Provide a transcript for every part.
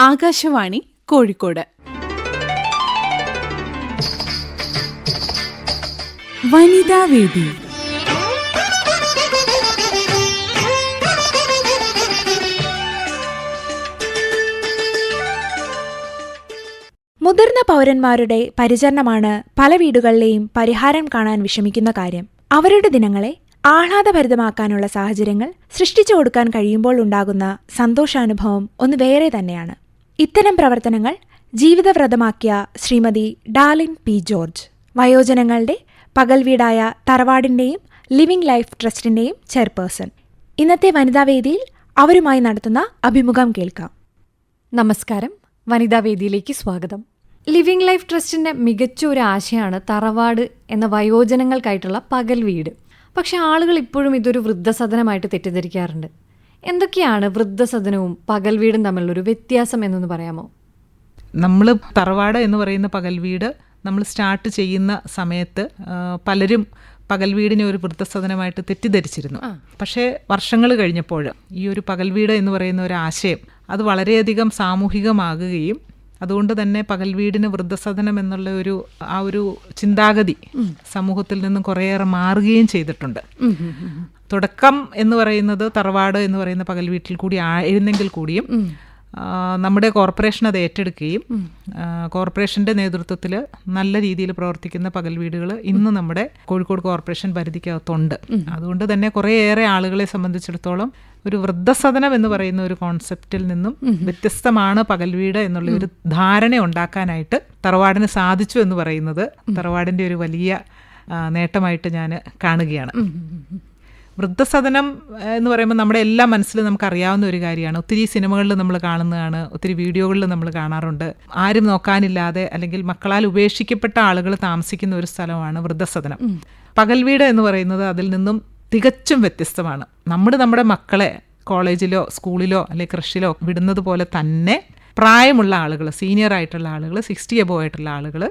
ആകാശവാണി കോഴിക്കോട്. വനിതാ വേദി. മുതിർന്ന പൗരന്മാരുടെ പരിചരണമാണ് പല വീടുകളിലെയും പരിഹാരം കാണാൻ വിഷമിക്കുന്ന കാര്യം. അവരുടെ ദിനങ്ങളെ ആഹ്ലാദഭരിതമാക്കാനുള്ള സാഹചര്യങ്ങൾ സൃഷ്ടിച്ചു കൊടുക്കാൻ കഴിയുമ്പോൾ ഉണ്ടാകുന്ന സന്തോഷാനുഭവം ഒന്ന് വേറെ തന്നെയാണ്. ഇത്തരം പ്രവർത്തനങ്ങൾ ജീവിതവ്രതമാക്കിയ ശ്രീമതി ഡാലിൻ പി ജോർജ് വയോജനങ്ങളുടെ പകൽ വീടായ തറവാടിന്റെയും ലിവിംഗ് ലൈഫ് ട്രസ്റ്റിന്റെയും ചെയർപേഴ്സൺ. ഇന്നത്തെ വനിതാവേദിയിൽ അവരുമായി നടത്തുന്ന അഭിമുഖം കേൾക്കാം. നമസ്കാരം. വനിതാവേദിയിലേക്ക് സ്വാഗതം. ലിവിംഗ് ലൈഫ് ട്രസ്റ്റിന്റെ മികച്ച ഒരു ആശയമാണ് തറവാട് എന്ന വയോജനങ്ങൾക്കായിട്ടുള്ള പകൽ വീട് പക്ഷെ ആളുകൾ ഇപ്പോഴും ഇതൊരു വൃദ്ധസദനമായിട്ട് തെറ്റിദ്ധരിക്കാറുണ്ട്. എന്തൊക്കെയാണ് വൃദ്ധസദനവും പകൽ വീടും തമ്മിലുള്ളൊരു വ്യത്യാസം എന്നൊന്ന് പറയാമോ? നമ്മൾ തറവാട് എന്ന് പറയുന്ന പകൽ വീട് നമ്മൾ സ്റ്റാർട്ട് ചെയ്യുന്ന സമയത്ത് പലരും പകൽ വീടിനെ ഒരു വൃദ്ധസദനമായിട്ട് തെറ്റിദ്ധരിച്ചിരുന്നു. പക്ഷേ വർഷങ്ങൾ കഴിഞ്ഞപ്പോൾ ഈ ഒരു പകൽ വീട് എന്ന് പറയുന്ന ഒരു ആശയം അത് വളരെയധികം സാമൂഹികമാകുകയും അതുകൊണ്ട് തന്നെ പകൽ വീടിന് വൃദ്ധസദനം എന്നുള്ള ഒരു ആ ഒരു ചിന്താഗതി സമൂഹത്തിൽ നിന്നും കുറേയേറെ മാറുകയും ചെയ്തിട്ടുണ്ട്. തുടക്കം എന്ന് പറയുന്നത് തറവാട് എന്ന് പറയുന്ന പകൽ വീട്ടിൽ കൂടി ആയിരുന്നെങ്കിൽ കൂടിയും നമ്മുടെ കോർപ്പറേഷൻ അത് ഏറ്റെടുക്കുകയും കോർപ്പറേഷന്റെ നേതൃത്വത്തിൽ നല്ല രീതിയിൽ പ്രവർത്തിക്കുന്ന പകൽ വീടുകൾ ഇന്ന് നമ്മുടെ കോഴിക്കോട് കോർപ്പറേഷൻ പരിധിക്കകത്തുണ്ട്. അതുകൊണ്ട് തന്നെ കുറേയേറെ ആളുകളെ സംബന്ധിച്ചിടത്തോളം ഒരു വൃദ്ധസദനം എന്ന് പറയുന്ന ഒരു കോൺസെപ്റ്റിൽ നിന്നും വ്യത്യസ്തമാണ് പകൽ വീട് എന്നുള്ള ഒരു ധാരണ ഉണ്ടാക്കാനായിട്ട് തറവാടിന് സാധിച്ചു എന്ന് പറയുന്നത് തറവാടിന്റെ ഒരു വലിയ നേട്ടമായിട്ട് ഞാൻ കാണുകയാണ്. വൃദ്ധസദനം എന്ന് പറയുമ്പോൾ നമ്മുടെ എല്ലാ മനസ്സിലും നമുക്ക് അറിയാവുന്ന ഒരു കാര്യമാണ്. ഒത്തിരി സിനിമകളിൽ നമ്മൾ കാണുന്നതാണ് ഒത്തിരി വീഡിയോകളിൽ നമ്മൾ കാണാറുണ്ട്. ആരും നോക്കാനില്ലാതെ അല്ലെങ്കിൽ മക്കളാൽ ഉപേക്ഷിക്കപ്പെട്ട ആളുകൾ താമസിക്കുന്ന ഒരു സ്ഥലമാണ് വൃദ്ധസദനം. പകൽ വീട് എന്ന് പറയുന്നത് അതിൽ നിന്നും തികച്ചും വ്യത്യസ്തമാണ്. നമ്മൾ നമ്മുടെ മക്കളെ കോളേജിലോ സ്കൂളിലോ അല്ലെങ്കിൽ കൃഷിയിലോ വിടുന്നത് പോലെ തന്നെ പ്രായമുള്ള ആളുകൾ സീനിയർ ആയിട്ടുള്ള ആളുകൾ സിക്സ്റ്റി എബോ ആയിട്ടുള്ള ആളുകൾ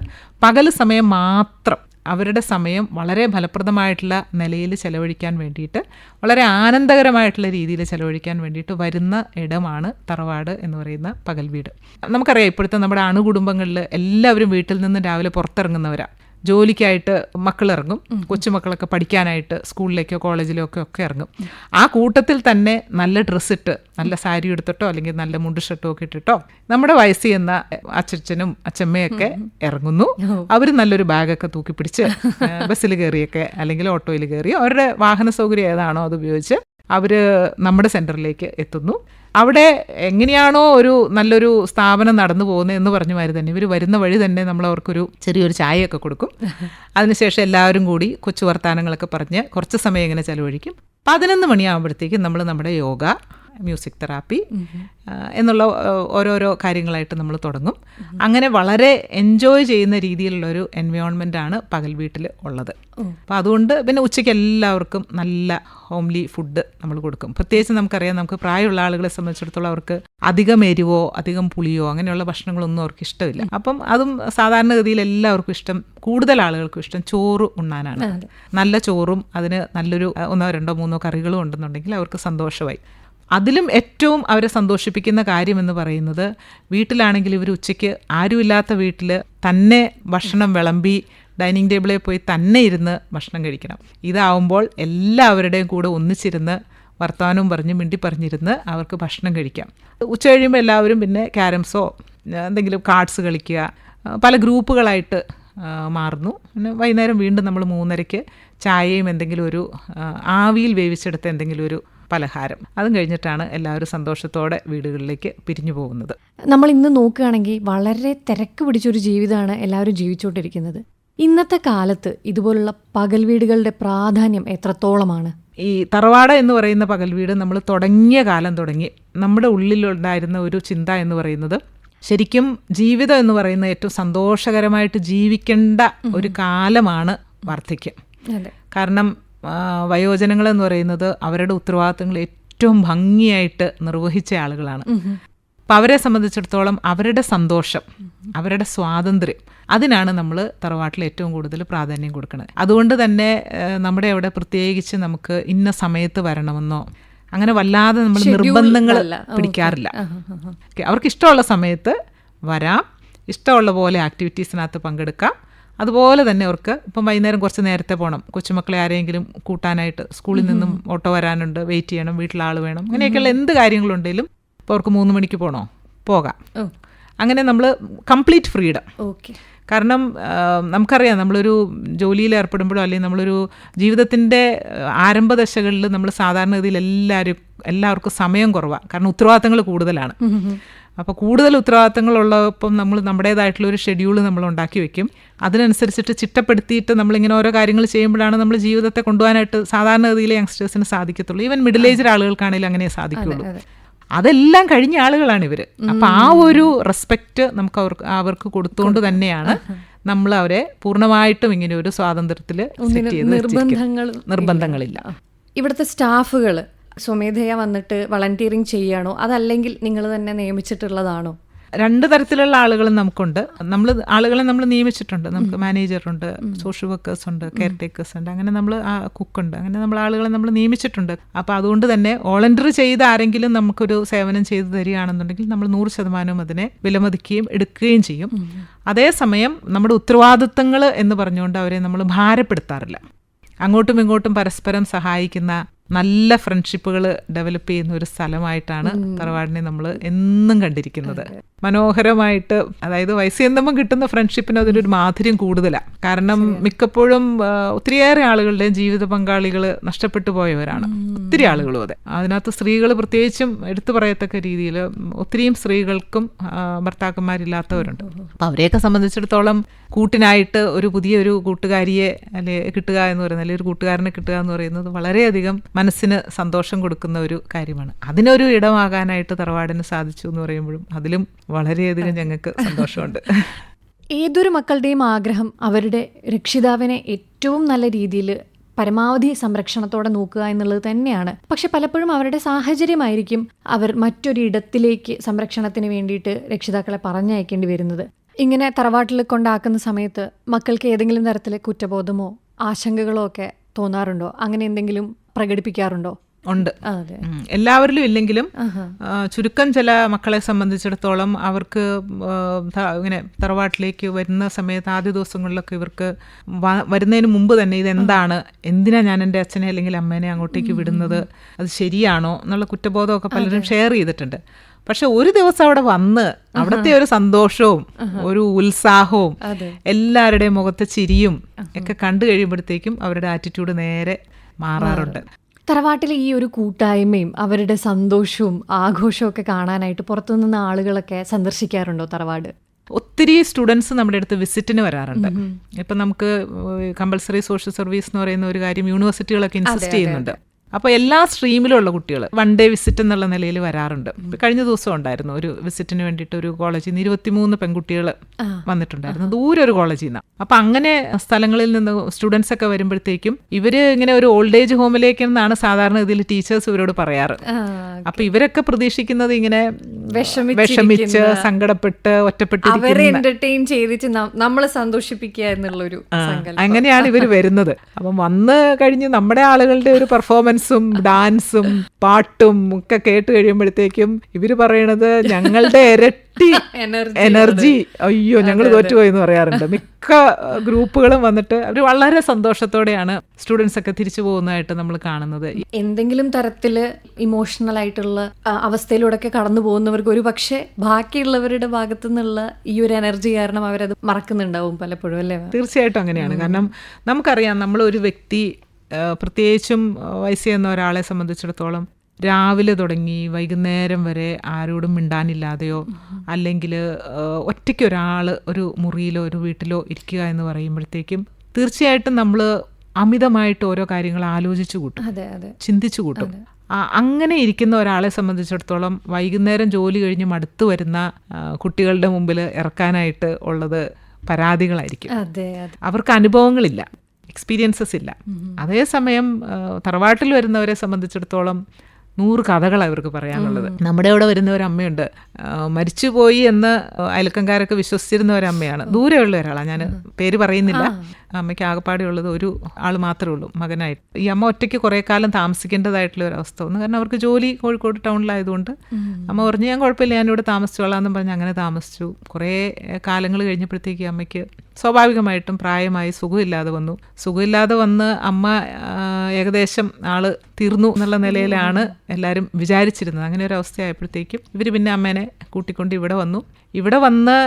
പകൽ സമയം മാത്രം അവരുടെ സമയം വളരെ ഫലപ്രദമായിട്ടുള്ള നിലയിൽ ചെലവഴിക്കാൻ വേണ്ടിയിട്ട് വളരെ ആനന്ദകരമായിട്ടുള്ള രീതിയിൽ ചെലവഴിക്കാൻ വേണ്ടിയിട്ട് വരുന്ന ഇടമാണ് തറവാട് എന്ന് പറയുന്ന പകൽ വീട്. നമുക്കറിയാം ഇപ്പോഴത്തെ നമ്മുടെ അണുകുടുംബങ്ങളിൽ എല്ലാവരും വീട്ടിൽ നിന്ന് രാവിലെ പുറത്തിറങ്ങുന്നവരാണ് ജോലിക്കായിട്ട് മക്കളിറങ്ങും കൊച്ചുമക്കളൊക്കെ പഠിക്കാനായിട്ട് സ്കൂളിലേക്കോ കോളേജിലേക്കോ ഒക്കെ ഒക്കെ ഇറങ്ങും. ആ കൂട്ടത്തിൽ തന്നെ നല്ല ഡ്രസ്സ് ഇട്ട് നല്ല സാരി എടുത്തിട്ടോ അല്ലെങ്കിൽ നല്ല മുണ്ട് ഷർട്ടോ ഒക്കെ ഇട്ടിട്ടോ നമ്മുടെ വയസ്സിൽ എന്ന അച്ചച്ചനും അച്ചമ്മയൊക്കെ ഇറങ്ങുന്നു. അവർ നല്ലൊരു ബാഗൊക്കെ തൂക്കി പിടിച്ച് ബസ്സിൽ കയറിയൊക്കെ അല്ലെങ്കിൽ ഓട്ടോയിൽ കയറി അവരുടെ വാഹന സൗകര്യം ഏതാണോ അത് ഉപയോഗിച്ച് അവർ നമ്മുടെ സെന്ററിലേക്ക് എത്തുന്നു. അവിടെ എങ്ങനെയാണോ ഒരു നല്ലൊരു സ്ഥാപനം നടന്നു പോകുന്നത് എന്ന് പറഞ്ഞ മാതിരി തന്നെ ഇവർ വരുന്ന വഴി തന്നെ നമ്മൾ അവർക്കൊരു ചെറിയൊരു ചായയൊക്കെ കൊടുക്കും. അതിനുശേഷം എല്ലാവരും കൂടി കൊച്ചു വർത്തമാനങ്ങളൊക്കെ പറഞ്ഞ് കുറച്ച് സമയം ഇങ്ങനെ ചിലവഴിക്കും. പതിനൊന്ന് മണിയാകുമ്പോഴത്തേക്കും നമ്മൾ നമ്മുടെ യോഗ മ്യൂസിക് തെറാപ്പി എന്നുള്ള ഓരോരോ കാര്യങ്ങളായിട്ട് നമ്മൾ തുടങ്ങും. അങ്ങനെ വളരെ എൻജോയ് ചെയ്യുന്ന രീതിയിലുള്ള ഒരു എൻവയോൺമെന്റ് ആണ് പകൽ വീട്ടിൽ ഉള്ളത്. അപ്പോൾ അതുകൊണ്ട് പിന്നെ ഉച്ചയ്ക്ക് എല്ലാവർക്കും നല്ല ഹോംലി ഫുഡ് നമ്മൾ കൊടുക്കും. പ്രത്യേകിച്ച് നമുക്കറിയാം നമുക്ക് പ്രായമുള്ള ആളുകളെ സംബന്ധിച്ചിടത്തോളം അവർക്ക് അധികം എരിവോ അധികം പുളിയോ അങ്ങനെയുള്ള ഭക്ഷണങ്ങളൊന്നും അവർക്ക് ഇഷ്ടമില്ല. അപ്പം അതും സാധാരണഗതിയിൽ എല്ലാവർക്കും ഇഷ്ടം കൂടുതൽ ആളുകൾക്കും ഇഷ്ടം ചോറ് ഉണ്ണാനാണ്. നല്ല ചോറും അതിന് നല്ലൊരു ഒന്നോ രണ്ടോ മൂന്നോ കറികളും ഉണ്ടെന്നുണ്ടെങ്കിൽ അവർക്ക് സന്തോഷമായി. അതിലും ഏറ്റവും അവരെ സന്തോഷിപ്പിക്കുന്ന കാര്യമെന്ന് പറയുന്നത് വീട്ടിലാണെങ്കിൽ ഇവർ ഉച്ചയ്ക്ക് ആരുമില്ലാത്ത വീട്ടിൽ തന്നെ ഭക്ഷണം വിളമ്പി ഡൈനിങ് ടേബിളിൽ പോയി തന്നെ ഇരുന്ന് ഭക്ഷണം കഴിക്കണം. ഇതാവുമ്പോൾ എല്ലാവരുടെയും കൂടെ ഒന്നിച്ചിരുന്ന് വർത്തമാനവും പറഞ്ഞ് മിണ്ടി പറഞ്ഞിരുന്ന് അവർക്ക് ഭക്ഷണം കഴിക്കാം. ഉച്ച കഴിയുമ്പോൾ എല്ലാവരും പിന്നെ ക്യാരംസോ എന്തെങ്കിലും കാർഡ്സ് കളിക്കുക പല ഗ്രൂപ്പുകളായിട്ട് മാറുന്നു. പിന്നെ വൈകുന്നേരം വീണ്ടും നമ്മൾ മൂന്നരയ്ക്ക് ചായയും എന്തെങ്കിലും ഒരു ആവിയിൽ വേവിച്ചെടുത്ത എന്തെങ്കിലും ഒരു പലഹാരം. അതും കഴിഞ്ഞിട്ടാണ് എല്ലാവരും സന്തോഷത്തോടെ വീടുകളിലേക്ക് പിരിഞ്ഞു പോകുന്നത്. നമ്മൾ ഇന്ന് നോക്കുകയാണെങ്കിൽ വളരെ തിരക്ക് പിടിച്ചൊരു ജീവിതമാണ് എല്ലാവരും ജീവിച്ചുകൊണ്ടിരിക്കുന്നത്. ഇന്നത്തെ കാലത്ത് ഇതുപോലുള്ള പകൽ വീടുകളുടെ പ്രാധാന്യം എത്രത്തോളമാണ്? ഈ തറവാട് എന്ന് പറയുന്ന പകൽ വീട് നമ്മൾ തുടങ്ങിയ കാലം തുടങ്ങി. നമ്മുടെ ഉള്ളിലുണ്ടായിരുന്ന ഒരു ചിന്ത എന്ന് പറയുന്നത് ശരിക്കും ജീവിതം എന്ന് പറയുന്ന ഏറ്റവും സന്തോഷകരമായിട്ട് ജീവിക്കേണ്ട ഒരു കാലമാണ് വാർദ്ധക്യം. കാരണം എന്ന് പറയുന്നത് അവരുടെ ഉത്തരവാദിത്തങ്ങൾ ഏറ്റവും ഭംഗിയായിട്ട് നിർവഹിച്ച ആളുകളാണ്. അപ്പം അവരെ സംബന്ധിച്ചിടത്തോളം അവരുടെ സന്തോഷം അവരുടെ സ്വാതന്ത്ര്യം അതിനാണ് നമ്മൾ തറവാട്ടിൽ ഏറ്റവും കൂടുതൽ പ്രാധാന്യം കൊടുക്കുന്നത് അതുകൊണ്ട് തന്നെ നമ്മുടെ അവിടെ പ്രത്യേകിച്ച് നമുക്ക് ഇന്ന സമയത്ത് വരണമെന്നോ അങ്ങനെ വല്ലാതെ നമ്മൾ നിർബന്ധങ്ങൾ. പിടിക്കാറില്ല. അവർക്ക് ഇഷ്ടമുള്ള സമയത്ത് വരാം. ഇഷ്ടമുള്ള പോലെ ആക്ടിവിറ്റീസിനകത്ത് പങ്കെടുക്കാം. അതുപോലെ തന്നെ അവർക്ക് ഇപ്പം വൈകുന്നേരം കുറച്ച് നേരത്തെ പോകണം. കൊച്ചുമക്കളെ ആരെങ്കിലും കൂട്ടാനായിട്ട് സ്കൂളിൽ നിന്നും ഓട്ടോ വരാനുണ്ട് വെയിറ്റ് ചെയ്യണം വീട്ടിൽ ആൾ വേണം. അങ്ങനെയൊക്കെയുള്ള എന്ത് കാര്യങ്ങളുണ്ടെങ്കിലും ഇപ്പോൾ അവർക്ക് മൂന്ന് മണിക്ക് പോകണോ പോകാം. അങ്ങനെ നമ്മൾ കംപ്ലീറ്റ് ഫ്രീഡം. ഓക്കെ. കാരണം നമുക്കറിയാം നമ്മളൊരു ജോലിയിൽ ഏർപ്പെടുമ്പോഴോ അല്ലെങ്കിൽ നമ്മളൊരു ജീവിതത്തിന്റെ ആരംഭ ദശകളിൽ നമ്മൾ സാധാരണഗതിയിൽ എല്ലാവരും എല്ലാവർക്കും സമയം കുറവാണ് കാരണം ഉത്തരവാദിത്തങ്ങൾ കൂടുതലാണ്. അപ്പോൾ കൂടുതൽ ഉത്തരവാദിത്തങ്ങളുള്ളപ്പം നമ്മൾ നമ്മുടേതായിട്ടുള്ള ഒരു ഷെഡ്യൂൾ നമ്മൾ ഉണ്ടാക്കി വെക്കും. അതിനനുസരിച്ചിട്ട് ചിട്ടപ്പെടുത്തിയിട്ട് നമ്മളിങ്ങനെ ഓരോ കാര്യങ്ങൾ ചെയ്യുമ്പോഴാണ് നമ്മൾ ജീവിതത്തെ കൊണ്ടുപോകാനായിട്ട് സാധാരണഗതിയിലെ യങ്സ്റ്റേഴ്സിന് സാധിക്കത്തുള്ളൂ. ഈവൻ മിഡിൽ ഏജ് ആളുകൾക്കാണെങ്കിലും അങ്ങനെ സാധിക്കുള്ളൂ. അതെ. അതെല്ലാം കഴിഞ്ഞ ആളുകളാണ് ഇവർ അപ്പം ആ ഒരു റെസ്പെക്റ്റ് നമുക്ക് അവർക്ക് അവർക്ക് കൊടുത്തുകൊണ്ട് തന്നെയാണ് നമ്മൾ അവരെ പൂർണമായിട്ടും ഇങ്ങനെ ഒരു സ്വാതന്ത്ര്യത്തിൽ നിർബന്ധങ്ങളില്ല. ഇവിടുത്തെ സ്റ്റാഫുകൾ സ്വമേധയാ വന്നിട്ട് വളണ്ടിയറിങ് ചെയ്യുകയാണോ? അതല്ലെങ്കിൽ നിങ്ങൾ തന്നെ നിയമിച്ചിട്ടുള്ളതാണോ? രണ്ട് തരത്തിലുള്ള ആളുകളും നമുക്കുണ്ട്. നമ്മൾ ആളുകളെ നമ്മൾ നിയമിച്ചിട്ടുണ്ട്. നമുക്ക് മാനേജറുണ്ട് സോഷ്യൽ വർക്കേഴ്സ് ഉണ്ട് കെയർ ടേക്കേഴ്സ് ഉണ്ട്. അങ്ങനെ നമ്മൾ കുക്കുണ്ട്. അങ്ങനെ നമ്മൾ ആളുകളെ നമ്മൾ നിയമിച്ചിട്ടുണ്ട്. അപ്പോൾ അതുകൊണ്ട് തന്നെ വോളണ്ടർ ചെയ്ത് ആരെങ്കിലും നമുക്കൊരു സേവനം ചെയ്തു തരികയാണെന്നുണ്ടെങ്കിൽ നമ്മൾ നൂറ് ശതമാനവും അതിനെ വിലമതിക്കുകയും എടുക്കുകയും ചെയ്യും. അതേസമയം നമ്മുടെ ഉത്തരവാദിത്തങ്ങൾ എന്ന് പറഞ്ഞുകൊണ്ട് അവരെ നമ്മൾ ഭാരപ്പെടുത്താറില്ല. അങ്ങോട്ടും ഇങ്ങോട്ടും പരസ്പരം സഹായിക്കുന്ന നല്ല ഫ്രണ്ട്ഷിപ്പുകൾ ഡെവലപ്പ് ചെയ്യുന്ന ഒരു സ്ഥലമായിട്ടാണ് തറവാടിനെ നമ്മൾ എന്നും കണ്ടിരിക്കുന്നത്. മനോഹരമായിട്ട് അതായത് വയസ്സിയെന്തുമ്പം കിട്ടുന്ന ഫ്രണ്ട്ഷിപ്പിന് അതിനൊരു മാധുര്യം കൂടുതലാണ് കാരണം മിക്കപ്പോഴും ഒത്തിരിയേറെ ആളുകളുടെയും ജീവിത പങ്കാളികൾ നഷ്ടപ്പെട്ടു പോയവരാണ്. ഒത്തിരി ആളുകളും അതെ. അതിനകത്ത് സ്ത്രീകൾ പ്രത്യേകിച്ചും എടുത്തു പറയത്തക്ക രീതിയിൽ ഒത്തിരിയും സ്ത്രീകൾക്കും ഭർത്താക്കന്മാരില്ലാത്തവരുണ്ട്. അപ്പം അവരെയൊക്കെ സംബന്ധിച്ചിടത്തോളം കൂട്ടിനായിട്ട് ഒരു പുതിയൊരു കൂട്ടുകാരിയെ അല്ലെ കിട്ടുക എന്ന് പറയുന്നത് അല്ലെങ്കിൽ ഒരു കൂട്ടുകാരനെ കിട്ടുക എന്ന് പറയുന്നത് വളരെയധികം മനസ്സിന് സന്തോഷം കൊടുക്കുന്ന ഒരു കാര്യമാണ്. അതിനൊരു ഇടമാകാനായിട്ട് തറവാടിന് സാധിച്ചു എന്ന് പറയുമ്പോഴും അതിലും വളരെയധികം ഞങ്ങൾക്ക് സന്തോഷമുണ്ട്. ഏതൊരു മക്കളുടെയും ആഗ്രഹം അവരുടെ രക്ഷിതാവിനെ ഏറ്റവും നല്ല രീതിയിൽ പരമാവധി സംരക്ഷണത്തോടെ നോക്കുക എന്നുള്ളത് തന്നെയാണ്. പക്ഷെ പലപ്പോഴും അവരുടെ സാഹചര്യമായിരിക്കും അവർ മറ്റൊരിടത്തിലേക്ക് സംരക്ഷണത്തിന് വേണ്ടിയിട്ട് രക്ഷിതാക്കളെ പറഞ്ഞയക്കേണ്ടി വരുന്നത്. ഇങ്ങനെ തറവാട്ടിൽ കൊണ്ടാക്കുന്ന സമയത്ത് മക്കൾക്ക് ഏതെങ്കിലും തരത്തിലെ കുറ്റബോധമോ ആശങ്കകളോ ഒക്കെ തോന്നാറുണ്ടോ? അങ്ങനെ എന്തെങ്കിലും പ്രകടിപ്പിക്കാറുണ്ടോ? ഉണ്ട്. എല്ലാവരിലും ഇല്ലെങ്കിലും ചുരുക്കം ചില മക്കളെ സംബന്ധിച്ചിടത്തോളം അവർക്ക് ഇങ്ങനെ തറവാട്ടിലേക്ക് വരുന്ന സമയത്ത് ആദ്യ ദിവസങ്ങളിലൊക്കെ ഇവർക്ക് വരുന്നതിന് മുമ്പ് തന്നെ ഇതെന്താണ് എന്തിനാ ഞാൻ എന്റെ അച്ഛനെ അല്ലെങ്കിൽ അമ്മേനെ അങ്ങോട്ടേക്ക് വിടുന്നത് അത് ശരിയാണോ എന്നുള്ള കുറ്റബോധമൊക്കെ പലരും ഷെയർ ചെയ്തിട്ടുണ്ട്. പക്ഷെ ഒരു ദിവസം അവിടെ വന്ന് അവിടുത്തെ ഒരു സന്തോഷവും ഒരു ഉത്സാഹവും. എല്ലാവരുടെയും മുഖത്തെ ചിരിയും ഒക്കെ കണ്ടു കഴിയുമ്പോഴത്തേക്കും അവരുടെ ആറ്റിറ്റ്യൂഡ് നേരെ മാറാറുണ്ട്. തറവാട്ടിലെ ഈ ഒരു കൂട്ടായ്മയും അവരുടെ സന്തോഷവും ആഘോഷവും ഒക്കെ കാണാനായിട്ട് പുറത്തുനിന്ന് ആളുകളൊക്കെ സന്ദർശിക്കാറുണ്ടോ തറവാട്? ഒത്തിരി സ്റ്റുഡൻസ് നമ്മുടെ അടുത്ത് വിസിറ്റിന് വരാറുണ്ട്. ഇപ്പം നമുക്ക് കമ്പൽസറി സോഷ്യൽ സർവീസ് എന്ന് പറയുന്ന ഒരു കാര്യം യൂണിവേഴ്സിറ്റികളൊക്കെ ഇൻസിസ്റ്റ് ചെയ്യുന്നുണ്ട്. അപ്പോൾ എല്ലാ സ്ട്രീമിലുള്ള കുട്ടികൾ വൺ ഡേ വിസിറ്റ് എന്നുള്ള നിലയിൽ വരാറുണ്ട്. കഴിഞ്ഞ ദിവസം ഉണ്ടായിരുന്നു ഒരു വിസിറ്റിന് വേണ്ടിയിട്ട് ഒരു കോളേജിൽ നിന്ന് ഇരുപത്തിമൂന്ന് പെൺകുട്ടികൾ വന്നിട്ടുണ്ടായിരുന്നു. ദൂരെ ഒരു കോളേജിൽ നിന്ന് അപ്പം അങ്ങനെ സ്ഥലങ്ങളിൽ നിന്ന് സ്റ്റുഡൻസ് ഒക്കെ വരുമ്പോഴത്തേക്കും ഇവർ ഇങ്ങനെ ഒരു ഓൾഡ് ഏജ് ഹോമിലേക്ക് എന്നാണ് സാധാരണ ഇതിൽ ടീച്ചേഴ്സ് ഇവരോട് പറയാറ്. അപ്പൊ ഇവരൊക്കെ പ്രതീക്ഷിക്കുന്നത് ഇങ്ങനെ വിഷമിച്ച് സങ്കടപ്പെട്ട് അവരെ ഒറ്റപ്പെട്ടിരിക്കുന്ന എന്റർടൈൻ ചെയ്തിട്ട് നമ്മൾ സന്തോഷിപ്പിക്കുക എന്നുള്ളൊരു അങ്ങനെയാണ് ഇവർ വരുന്നത്. അപ്പം വന്ന് കഴിഞ്ഞ് നമ്മുടെ ആളുകളുടെ ഒരു പെർഫോമൻസും ഡാൻസും പാട്ടും ഒക്കെ കേട്ട് കഴിയുമ്പോഴത്തേക്കും ഇവർ പറയണത് ഞങ്ങളുടെ ഇരട്ടി Energy എനർജി അയ്യോ ഞങ്ങൾ തോറ്റുപോയി എന്ന് പറയാറുണ്ട്. മിക്ക ഗ്രൂപ്പുകളും വന്നിട്ട് അവർ വളരെ സന്തോഷത്തോടെയാണ് സ്റ്റുഡൻസ് ഒക്കെ തിരിച്ചു പോകുന്നതായിട്ട് നമ്മൾ കാണുന്നത്. എന്തെങ്കിലും തരത്തിൽ ഇമോഷണൽ ആയിട്ടുള്ള അവസ്ഥയിലൂടെ ഒക്കെ കടന്നു പോകുന്നവർക്ക് ഒരു പക്ഷേ ബാക്കിയുള്ളവരുടെ ഭാഗത്തു നിന്നുള്ള ഈ ഒരു എനർജി കാരണം അവരത് മറക്കുന്നുണ്ടാവും പലപ്പോഴും അല്ലേ? തീർച്ചയായിട്ടും അങ്ങനെയാണ്. കാരണം നമുക്കറിയാം നമ്മൾ ഒരു വ്യക്തി പ്രത്യേകിച്ചും ആ, വയസ്സ് ചെന്ന ഒരാളെ സംബന്ധിച്ചിടത്തോളം രാവിലെ തുടങ്ങി വൈകുന്നേരം വരെ ആരോടും മിണ്ടാനില്ലാതെയോ അല്ലെങ്കിൽ ഒറ്റയ്ക്ക് ഒരാൾ ഒരു മുറിയിലോ ഒരു വീട്ടിലോ ഇരിക്കുക എന്ന് പറയുമ്പോഴത്തേക്കും തീർച്ചയായിട്ടും നമ്മൾ അമിതമായിട്ട് ഓരോ കാര്യങ്ങൾ ആലോചിച്ചു കൂട്ടും. ചിന്തിച്ചു കൂട്ടും. അങ്ങനെ ഇരിക്കുന്ന ഒരാളെ സംബന്ധിച്ചിടത്തോളം വൈകുന്നേരം ജോലി കഴിഞ്ഞ് മടുത്തു വരുന്ന കുട്ടികളുടെ മുമ്പിൽ ഇറക്കാനായിട്ട് ഉള്ളത് പരാതികളായിരിക്കും. അവർക്ക് അനുഭവങ്ങളില്ല എക്സ്പീരിയൻസസ് ഇല്ല. അതേസമയം തറവാട്ടിൽ വരുന്നവരെ സംബന്ധിച്ചിടത്തോളം നൂറ് കഥകളാണ് ഇവർക്ക് പറയാനുള്ളത്. നമ്മുടെ ഇവിടെ വരുന്ന ഒരു അമ്മയുണ്ട്. മരിച്ചുപോയി എന്ന് അയൽക്കംകാരൊക്കെ വിശ്വസിച്ചിരുന്ന ഒരു അമ്മയാണ്. ദൂരെയുള്ള ഒരാളാണ് ഞാൻ പേര് പറയുന്നില്ല. അമ്മയ്ക്ക് ആകപ്പാടെ ഉള്ളത് ഒരു ആൾ മാത്രമേ ഉള്ളൂ മകനായിട്ട്. ഈ അമ്മ ഒറ്റയ്ക്ക് കുറേ കാലം താമസിക്കേണ്ടതായിട്ടുള്ള ഒരു അവസ്ഥ വന്നു. കാരണം അവർക്ക് ജോലി കോഴിക്കോട് ടൗണിലായതുകൊണ്ട് അമ്മ പറഞ്ഞു ഞാൻ കുഴപ്പമില്ല ഞാനിവിടെ താമസിച്ചോളാം എന്ന് പറഞ്ഞ് അങ്ങനെ താമസിച്ചു. കുറേ കാലങ്ങൾ കഴിഞ്ഞപ്പോഴത്തേക്ക് അമ്മയ്ക്ക് സ്വാഭാവികമായിട്ടും പ്രായമായി സുഖമില്ലാതെ വന്നു. സുഖമില്ലാതെ വന്ന് അമ്മ ഏകദേശം ആൾ തീർന്നു എന്നുള്ള നിലയിലാണ് എല്ലാവരും വിചാരിച്ചിരുന്നത്. അങ്ങനെ ഒരു അവസ്ഥയായപ്പോഴത്തേക്കും ഇവർ പിന്നെ അമ്മേനെ കൂട്ടിക്കൊണ്ട് ഇവിടെ വന്നു. ഇവിടെ വന്ന്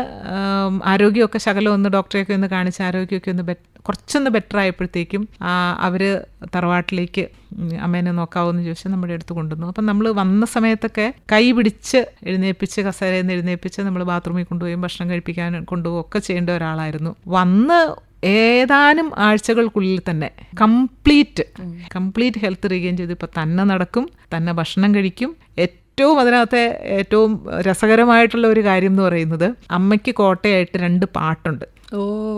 ആരോഗ്യമൊക്കെ ശകലം ഒന്ന് ഡോക്ടറെയൊക്കെ ഒന്ന് കാണിച്ച് ആരോഗ്യമൊക്കെ ഒന്ന് ബെ കുറച്ചൊന്ന് ബെറ്റർ ആയപ്പോഴത്തേക്കും അവർ തറവാട്ടിലേക്ക് അമ്മേനെ നോക്കാവോന്ന് ചോദിച്ചാൽ നമ്മുടെ അടുത്ത് കൊണ്ടുവന്നു. അപ്പം നമ്മൾ വന്ന സമയത്തൊക്കെ കൈ പിടിച്ച് എഴുന്നേൽപ്പിച്ച് കസേരയിൽ നിന്ന് എഴുന്നേൽപ്പിച്ച് നമ്മൾ ബാത്റൂമിൽ കൊണ്ടുപോയി ഭക്ഷണം കഴിപ്പിക്കാൻ കൊണ്ടുപോകും ഒക്കെ ചെയ്യേണ്ട ഒരാളായിരുന്നു. വന്ന് ഏതാനും ആഴ്ചകൾക്കുള്ളിൽ തന്നെ കംപ്ലീറ്റ് കംപ്ലീറ്റ് ഹെൽത്ത് റീഗെയിൻ ചെയ്ത് ഇപ്പം തന്നെ നടക്കും തന്നെ ഭക്ഷണം കഴിക്കും ഏറ്റവും അതിനകത്തെ ഏറ്റവും രസകരമായിട്ടുള്ള ഒരു കാര്യം എന്ന് പറയുന്നത് അമ്മയ്ക്ക് കോട്ടയായിട്ട് രണ്ട് പാട്ടുണ്ട്.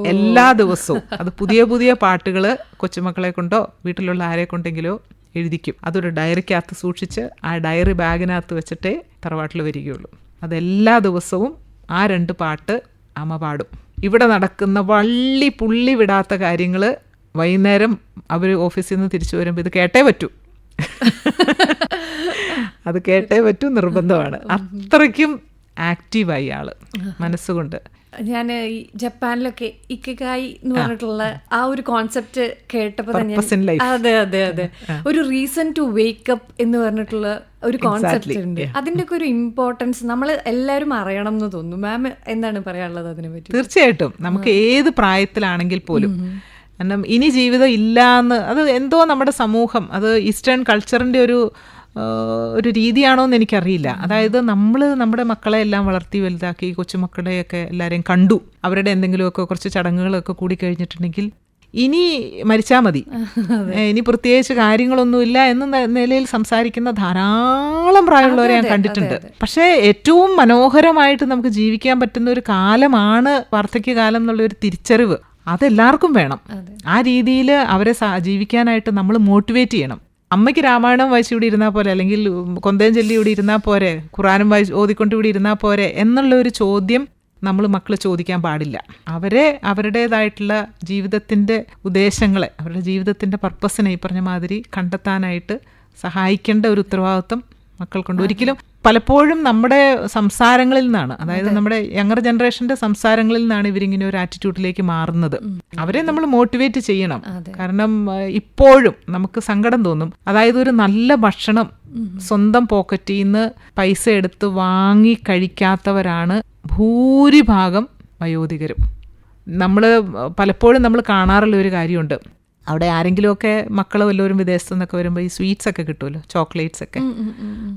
എല്ലാ ദിവസവും. അത് പുതിയ പുതിയ പാട്ടുകൾ കൊച്ചുമക്കളെ കൊണ്ടോ വീട്ടിലുള്ള ആരെ കൊണ്ടെങ്കിലോ എഴുതിക്കും. അതൊരു ഡയറിക്കകത്ത് സൂക്ഷിച്ച് ആ ഡയറി ബാഗിനകത്ത് വെച്ചിട്ടേ തറവാട്ടിൽ വരികയുള്ളൂ. അതെല്ലാ ദിവസവും ആ രണ്ട് പാട്ട് അമ്മ പാടും. ഇവിടെ നടക്കുന്ന വള്ളി പുള്ളി വിടാത്ത കാര്യങ്ങൾ വൈകുന്നേരം അവർ ഓഫീസിൽ നിന്ന് തിരിച്ചു വരുമ്പോൾ ഇത് കേട്ടേ പറ്റൂ. അത് കേട്ടേ പറ്റൂ നിർബന്ധമാണ്. അത്രയ്ക്കും ആക്റ്റീവായി ആൾ മനസ്സുകൊണ്ട്. ഞാൻ ഈ ജപ്പാനിലൊക്കെ ഇക്കായി എന്ന് പറഞ്ഞിട്ടുള്ള ആ. ഒരു കോൺസെപ്റ്റ് കേട്ടപ്പോൾ തന്നെ. അതെ അതെ അതെ. ഒരു റീസൺ ടു വേക്കപ്പ് എന്ന് പറഞ്ഞിട്ടുള്ള ഒരു കോൺസെപ്റ്റ് ഉണ്ട്. അതിന്റെ ഒക്കെ ഒരു ഇമ്പോർട്ടൻസ് നമ്മൾ എല്ലാവരും അറിയണം എന്ന് തോന്നുന്നു. മാം എന്താണ് പറയാനുള്ളത് അതിനെ പറ്റി? തീർച്ചയായിട്ടും. നമുക്ക് ഏത് പ്രായത്തിലാണെങ്കിൽ പോലും. കാരണം ഇനി ജീവിതം ഇല്ല എന്ന് അത് എന്തോ നമ്മുടെ സമൂഹം അത് ഈസ്റ്റേൺ കൾച്ചറിന്റെ ഒരു ഒരു രീതിയാണോ എന്ന് എനിക്കറിയില്ല. അതായത് നമ്മൾ നമ്മുടെ മക്കളെ എല്ലാം വളർത്തി വലുതാക്കി കൊച്ചുമക്കളെയൊക്കെ എല്ലാവരെയും കണ്ടു. അവരുടെ എന്തെങ്കിലുമൊക്കെ കുറച്ച് ചടങ്ങുകളൊക്കെ കൂടി കഴിഞ്ഞിട്ടുണ്ടെങ്കിൽ ഇനി മരിച്ചാൽ മതി. ഇനി പ്രത്യേകിച്ച് കാര്യങ്ങളൊന്നുമില്ല എന്ന നിലയിൽ സംസാരിക്കുന്ന ധാരാളം പ്രായമുള്ളവരെ ഞാൻ കണ്ടിട്ടുണ്ട്. പക്ഷേ ഏറ്റവും മനോഹരമായിട്ട് നമുക്ക് ജീവിക്കാൻ പറ്റുന്ന ഒരു കാലമാണ് വാർദ്ധക്യകാലം എന്നുള്ള ഒരു തിരിച്ചറിവ്. അതെല്ലാവർക്കും വേണം. ആ രീതിയിൽ അവരെ ജീവിക്കാനായിട്ട് നമ്മൾ മോട്ടിവേറ്റ് ചെയ്യണം. അമ്മയ്ക്ക് രാമായണം വായിച്ച് ഇവിടെ ഇരുന്നാൽ പോരെ? അല്ലെങ്കിൽ കൊന്തയം ചൊല്ലി ഇവിടെ ഇരുന്നാൽ പോരെ? ഖുറാനും വായിച്ച് ഓതിക്കൊണ്ട് ഇവിടെ ഇരുന്നാൽ പോരെ? എന്നുള്ള ഒരു ചോദ്യം നമ്മൾ മക്കൾ ചോദിക്കാൻ പാടില്ല. അവരെ അവരുടേതായിട്ടുള്ള ജീവിതത്തിന്റെ ഉദ്ദേശങ്ങളെ അവരുടെ ജീവിതത്തിന്റെ പർപ്പസിനെ ഈ പറഞ്ഞ മാതിരി കണ്ടെത്താനായിട്ട് സഹായിക്കേണ്ട ഒരു ഉത്തരവാദിത്വം മക്കൾക്കുണ്ട്. ഒരിക്കലും പലപ്പോഴും നമ്മുടെ സംസാരങ്ങളിൽ നിന്നാണ് അതായത് നമ്മുടെ യങ്ങർ ജനറേഷന്റെ സംസാരങ്ങളിൽ നിന്നാണ് ഇവരിങ്ങനെ ഒരു ആറ്റിറ്റ്യൂഡിലേക്ക് മാറുന്നത്. അവരെ നമ്മൾ മോട്ടിവേറ്റ് ചെയ്യണം. കാരണം ഇപ്പോഴും നമുക്ക് സങ്കടം തോന്നും. അതായത് ഒരു നല്ല ഭക്ഷണം സ്വന്തം പോക്കറ്റിൽ നിന്ന് പൈസ എടുത്ത് വാങ്ങി കഴിക്കാത്തവരാണ് ഭൂരിഭാഗം വയോധികരും. നമ്മൾ പലപ്പോഴും നമ്മൾ കാണാറുള്ള ഒരു കാര്യമുണ്ട്. അവിടെ ആരെങ്കിലുമൊക്കെ മക്കൾ വല്ലവരും വിദേശത്തു നിന്നൊക്കെ വരുമ്പോൾ ഈ സ്വീറ്റ്സ് ഒക്കെ കിട്ടുമല്ലോ ചോക്ലേറ്റ്സ് ഒക്കെ.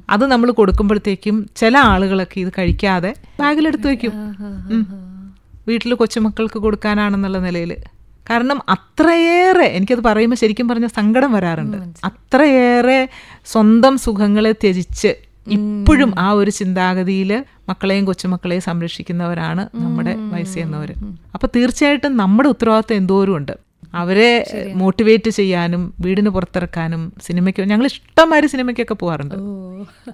അത് നമ്മൾ കൊടുക്കുമ്പോഴത്തേക്കും ചില ആളുകളൊക്കെ ഇത് കഴിക്കാതെ ബാഗിലെടുത്ത് വയ്ക്കും വീട്ടിൽ കൊച്ചുമക്കൾക്ക് കൊടുക്കാനാണെന്നുള്ള നിലയിൽ കാരണം അത്രയേറെ എനിക്കത് പറയുമ്പോൾ ശരിക്കും പറഞ്ഞ സങ്കടം വരാറുണ്ട്. അത്രയേറെ സ്വന്തം സുഖങ്ങളെ ത്യജിച്ച് ഇപ്പോഴും ആ ഒരു ചിന്താഗതിയിൽ മക്കളെയും കൊച്ചുമക്കളെയും സംരക്ഷിക്കുന്നവരാണ് നമ്മുടെ വയസ്സെന്നവർ അപ്പോൾ തീർച്ചയായിട്ടും നമ്മുടെ ഉത്തരവാദിത്വം എന്തോരും ഉണ്ട് അവരെ മോട്ടിവേറ്റ് ചെയ്യാനും വീടിന് പുറത്തിറക്കാനും സിനിമയ്ക്ക് ഞങ്ങൾ ഇഷ്ടംമാതിരി സിനിമയ്ക്കൊക്കെ പോകാറുണ്ട്.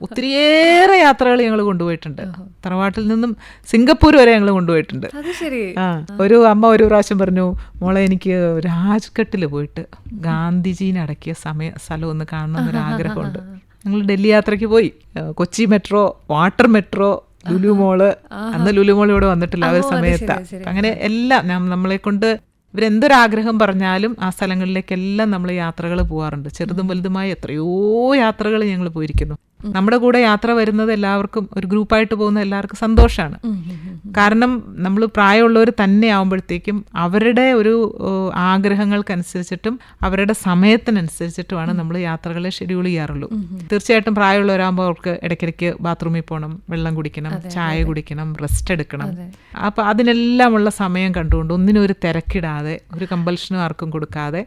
ഒത്തിരിയേറെ യാത്രകൾ ഞങ്ങൾ കൊണ്ടുപോയിട്ടുണ്ട്. തറവാട്ടിൽ നിന്നും സിംഗപ്പൂർ വരെ ഞങ്ങൾ കൊണ്ടുപോയിട്ടുണ്ട്. ഒരു അമ്മ ഒരു പ്രാവശ്യം പറഞ്ഞു മോളെ എനിക്ക് രാജ്ഘട്ടിൽ പോയിട്ട് ഗാന്ധിജീനെ അടക്കിയ സമയ സ്ഥലം ഒന്ന് കാണണം എന്നൊരു ആഗ്രഹമുണ്ട്. ഞങ്ങൾ ഡൽഹി യാത്രയ്ക്ക് പോയി. Kochi metro water metro Lulu mall. അന്ന് ലുലു മോൾ ഇവിടെ വന്നിട്ടില്ല ആ ഒരു സമയത്താ. അങ്ങനെ എല്ലാം നമ്മളെ കൊണ്ട് ഇവരെന്തൊരാഗ്രഹം പറഞ്ഞാലും ആ സ്ഥലങ്ങളിലേക്കെല്ലാം നമ്മൾ യാത്രകൾ പോകാറുണ്ട് ചെറുതും വലുതുമായ എത്രയോ യാത്രകൾ ഞങ്ങൾ പോയിരിക്കുന്നു. നമ്മുടെ കൂടെ യാത്ര വരുന്നത് എല്ലാവർക്കും ഒരു ഗ്രൂപ്പായിട്ട് പോകുന്ന എല്ലാവർക്കും സന്തോഷമാണ് കാരണം നമ്മൾ പ്രായമുള്ളവർ തന്നെ ആവുമ്പോഴത്തേക്കും അവരുടെ ഒരു ആഗ്രഹങ്ങൾക്കനുസരിച്ചിട്ടും അവരുടെ സമയത്തിനനുസരിച്ചിട്ടുമാണ് നമ്മൾ യാത്രകളെ ഷെഡ്യൂൾ ചെയ്യാറുള്ളൂ. തീർച്ചയായിട്ടും പ്രായമുള്ളവരാകുമ്പോൾ അവർക്ക് ഇടയ്ക്കിടയ്ക്ക് ബാത്റൂമിൽ പോകണം വെള്ളം കുടിക്കണം ചായ കുടിക്കണം റെസ്റ്റ് എടുക്കണം. അപ്പോൾ അതിനെല്ലാമുള്ള സമയം കണ്ടുകൊണ്ട് ഒന്നിനും ഒരു തിരക്കിടാതെ ഒരു കമ്പൽഷനും ആർക്കും കൊടുക്കാതെ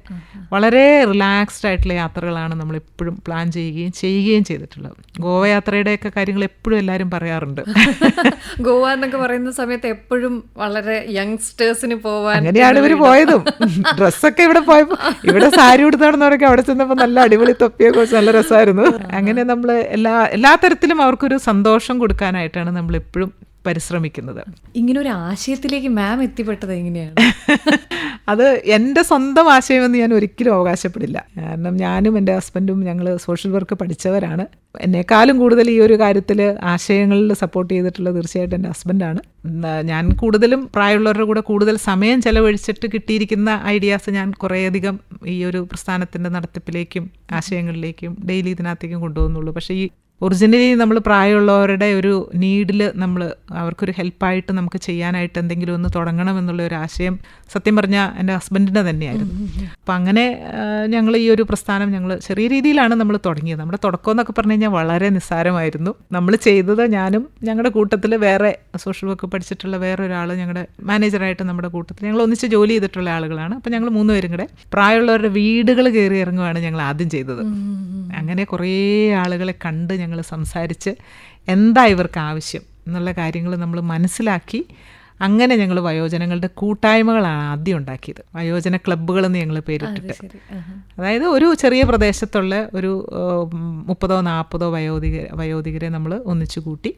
വളരെ റിലാക്സ്ഡ് ആയിട്ടുള്ള യാത്രകളാണ് നമ്മൾ എപ്പോഴും പ്ലാൻ ചെയ്യുകയും ചെയ്യുകയും ചെയ്തിട്ടുള്ളത്. ഗോവ യാത്രയുടെയൊക്കെ കാര്യങ്ങൾ എപ്പോഴും എല്ലാവരും പറയാറുണ്ട്. ഗോവ എന്നൊക്കെ പറയുന്ന സമയത്ത് എപ്പോഴും വളരെ യങ്സ്റ്റേഴ്സിന് പോവാൻ അങ്ങനെയാണ് ഇവർ പോയതും. ഡ്രസ്സൊക്കെ ഇവിടെ പോയപ്പോ ഇവിടെ സാരി ഉടുത്താണെന്നവരൊക്കെ അവിടെ ചെന്നപ്പോ നല്ല അടിപൊളി തൊപ്പിയൊക്കെ വെച്ച് നല്ല രസമായിരുന്നു. അങ്ങനെ നമ്മൾ എല്ലാ എല്ലാ തരത്തിലും അവർക്കൊരു സന്തോഷം കൊടുക്കാനായിട്ടാണ് നമ്മൾ എപ്പോഴും പരിശ്രമിക്കുന്നത്. ഇങ്ങനെ ഒരു ആശയത്തിലേക്ക് മാം എത്തിപ്പെട്ടത് എങ്ങനെയാണ്? അത് എന്റെ സ്വന്തം ആശയമെന്ന് ഞാൻ ഒരിക്കലും അവകാശപ്പെടില്ല. കാരണം ഞാനും എന്റെ ഹസ്ബൻഡും ഞങ്ങൾ സോഷ്യൽ വർക്ക് പഠിച്ചവരാണ്. എന്നെക്കാളും കൂടുതൽ ഈ ഒരു കാര്യത്തിൽ ആശയങ്ങളിൽ സപ്പോർട്ട് ചെയ്തിട്ടുള്ള തീർച്ചയായിട്ടും എന്റെ ഹസ്ബൻഡാണ് ഞാൻ കൂടുതലും പ്രായമുള്ളവരുടെ കൂടെ കൂടുതൽ സമയം ചെലവഴിച്ചിട്ട് കിട്ടിയിരിക്കുന്ന ഐഡിയാസ് ഞാൻ കുറേയധികം ഈ ഒരു പ്രസ്ഥാനത്തിന്റെ നടത്തിപ്പിലേക്കും ആശയങ്ങളിലേക്കും ഡെയിലി ഇതിനകത്തേക്കും കൊണ്ടുപോകുന്നുള്ളൂ. പക്ഷേ ഈ ഒറിജിനലി നമ്മൾ പ്രായമുള്ളവരുടെ ഒരു നീഡിൽ നമ്മൾ അവർക്കൊരു ഹെൽപ്പായിട്ട് നമുക്ക് ചെയ്യാനായിട്ട് എന്തെങ്കിലും ഒന്ന് തുടങ്ങണം എന്നുള്ള ഒരു ആശയം സത്യം പറഞ്ഞാൽ എന്റെ ഹസ്ബൻഡിന്റെ തന്നെയായിരുന്നു. അപ്പം അങ്ങനെ ഞങ്ങൾ ഈ ഒരു പ്രസ്ഥാനം ഞങ്ങൾ ചെറിയ രീതിയിലാണ് നമ്മൾ തുടങ്ങിയത്. നമ്മുടെ തുടക്കം എന്നൊക്കെ പറഞ്ഞു കഴിഞ്ഞാൽ വളരെ നിസ്സാരമായിരുന്നു. നമ്മൾ ചെയ്തത് ഞാനും ഞങ്ങളുടെ കൂട്ടത്തിൽ വേറെ സോഷ്യൽ വർക്ക് പഠിച്ചിട്ടുള്ള വേറെ ഒരാൾ ഞങ്ങളുടെ മാനേജറായിട്ട് നമ്മുടെ കൂട്ടത്തിൽ ഞങ്ങൾ ഒന്നിച്ച് ജോലി ചെയ്തിട്ടുള്ള ആളുകളാണ്. അപ്പം ഞങ്ങൾ മൂന്നുപേരും കൂടെ പ്രായമുള്ളവരുടെ വീടുകൾ കയറി ഇറങ്ങുകയാണ് ഞങ്ങൾ ആദ്യം ചെയ്തത്. അങ്ങനെ കുറേ ആളുകളെ കണ്ട് ഞങ്ങൾ സംസാരിച്ച് എന്താ ഇവർക്ക് ആവശ്യം എന്നുള്ള കാര്യങ്ങൾ നമ്മൾ മനസ്സിലാക്കി അങ്ങനെ ഞങ്ങൾ വയോജനങ്ങളുടെ കൂട്ടായ്മകളാണ് ആദ്യം ഉണ്ടാക്കിയത്. വയോജന ക്ലബ്ബുകളെന്ന് ഞങ്ങൾ പേരിട്ടിട്ട്. അതായത് ഒരു ചെറിയ പ്രദേശത്തുള്ള ഒരു മുപ്പതോ നാൽപ്പതോ വയോധിക വയോധികരെ നമ്മൾ ഒന്നിച്ചു കൂട്ടി